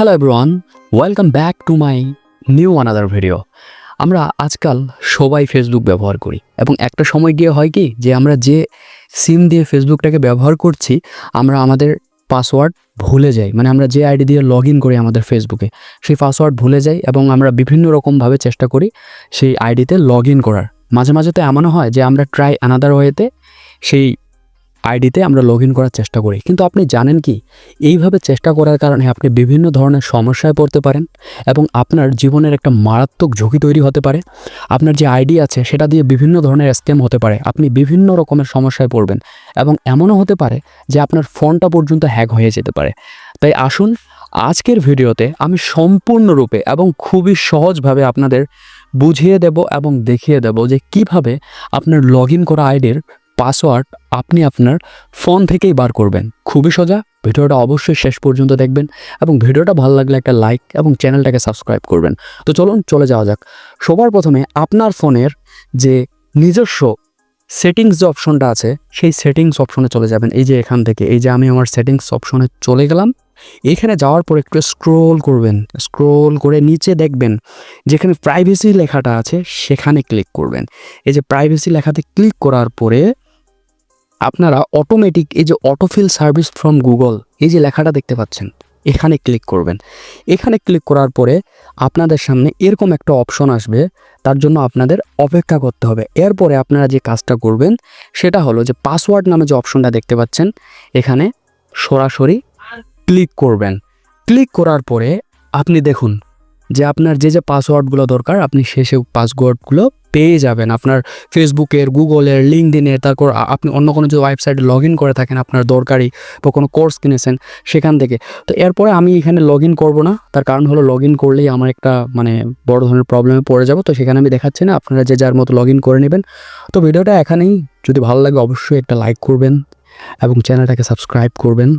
Hello everyone welcome back to my new another video আমরা আজকাল সবাই ফেসবুক ব্যবহার করি এবং একটা সময় গিয়ে হয় কি যে আমরা যে সিম দিয়ে ফেসবুকটাকে ব্যবহার করছি, আমরা আমাদের পাসওয়ার্ড ভুলে যাই। মানে আমরা যে আইডি দিয়ে লগ ইন করি আমাদের ফেসবুকে সেই পাসওয়ার্ড ভুলে যাই এবং আমরা বিভিন্ন রকমভাবে চেষ্টা করি সেই আইডিতে লগ ইন করার। মাঝে মাঝে তো এমনও হয় যে আমরা ট্রাই আনাদার ওয়েতে সেই আইডিতে আমরা লগ ইন করার চেষ্টা করি। কিন্তু আপনি জানেন কি? এইভাবে চেষ্টা করার কারণে আপনি বিভিন্ন ধরনের সমস্যায় পড়তে পারেন এবং আপনার জীবনের একটা মারাত্মক ঝুঁকি তৈরি হতে পারে। আপনার যে আইডি আছে, সেটা দিয়ে বিভিন্ন ধরনের স্ক্যাম হতে পারে। আপনি বিভিন্ন রকমের সমস্যায় পড়বেন এবং এমনও হতে পারে যে আপনার ফোনটা পর্যন্ত হ্যাক হয়ে যেতে পারে। তাই আসুন, আজকের ভিডিওতে আমি সম্পূর্ণরূপে এবং খুবই সহজভাবে আপনাদের বুঝিয়ে দেব এবং দেখিয়ে দেব যে কীভাবে আপনার লগ ইন করা আইডির পাসওয়ার্ড আপনি আপনার ফোন থেকেই বার করবেন। খুবই সোজা, ভিডিওটা অবশ্যই শেষ পর্যন্ত দেখবেন এবং ভিডিওটা ভালো লাগলে একটা লাইক এবং চ্যানেলটাকে সাবস্ক্রাইব করবেন। তো চলুন, চলে যাওয়া যাক। সবার প্রথমে আপনার ফোনের যে নিজস্ব সেটিংস যে অপশনটা আছে, সেই সেটিংস অপশনে চলে যাবেন। এই যে এখান থেকে, এই যে আমি আমার সেটিংস অপশনে চলে গেলাম। এখানে যাওয়ার পর একটু স্ক্রোল করবেন। স্ক্রোল করে নিচে দেখবেন, যেখানে প্রাইভেসি লেখাটা আছে, সেখানে ক্লিক করবেন। এই যে প্রাইভেসি লেখাতে ক্লিক করার পরে আপনারা অটোমেটিক এই যে অটোফিল সার্ভিস ফ্রম গুগল এই যে লেখাটা দেখতে পাচ্ছেন, এখানে ক্লিক করবেন। এখানে ক্লিক করার পরে আপনাদের সামনে এরকম একটা অপশন আসবে, তার জন্য আপনাদের অপেক্ষা করতে হবে। এরপরে আপনারা যে কাজটা করবেন, সেটা হলো যে পাসওয়ার্ড নামে যে অপশনটা দেখতে পাচ্ছেন, এখানে সরাসরি ক্লিক করবেন। ক্লিক করার পরে আপনি দেখুন যে আপনার যে যে পাসওয়ার্ডগুলো দরকার, আপনি সে সে পাসওয়ার্ডগুলো পেয়ে যাবেন। আপনার ফেসবুকের গুগলের লিঙ্কডিনের তারপর আপনি অন্য কোনো যে ওয়েবসাইটে লগ ইন করে থাকেন, আপনার দরকারি বা কোনো কোর্স কিনেছেন সেখান থেকে। তো এরপরে আমি এখানে লগ ইন করব না। তার কারণ হলো লগ ইন করলেই আমার একটা মানে বড় ধরনের প্রবলেমে পড়ে যাব। তো সেখানে আমি দেখাচ্ছি না, আপনারা যে যার মতো লগ ইন করে নেবেন। তো ভিডিওটা এখানেই। যদি ভালো লাগে অবশ্যই একটা লাইক করবেন এবং চ্যানেলটাকে সাবস্ক্রাইব করবেন।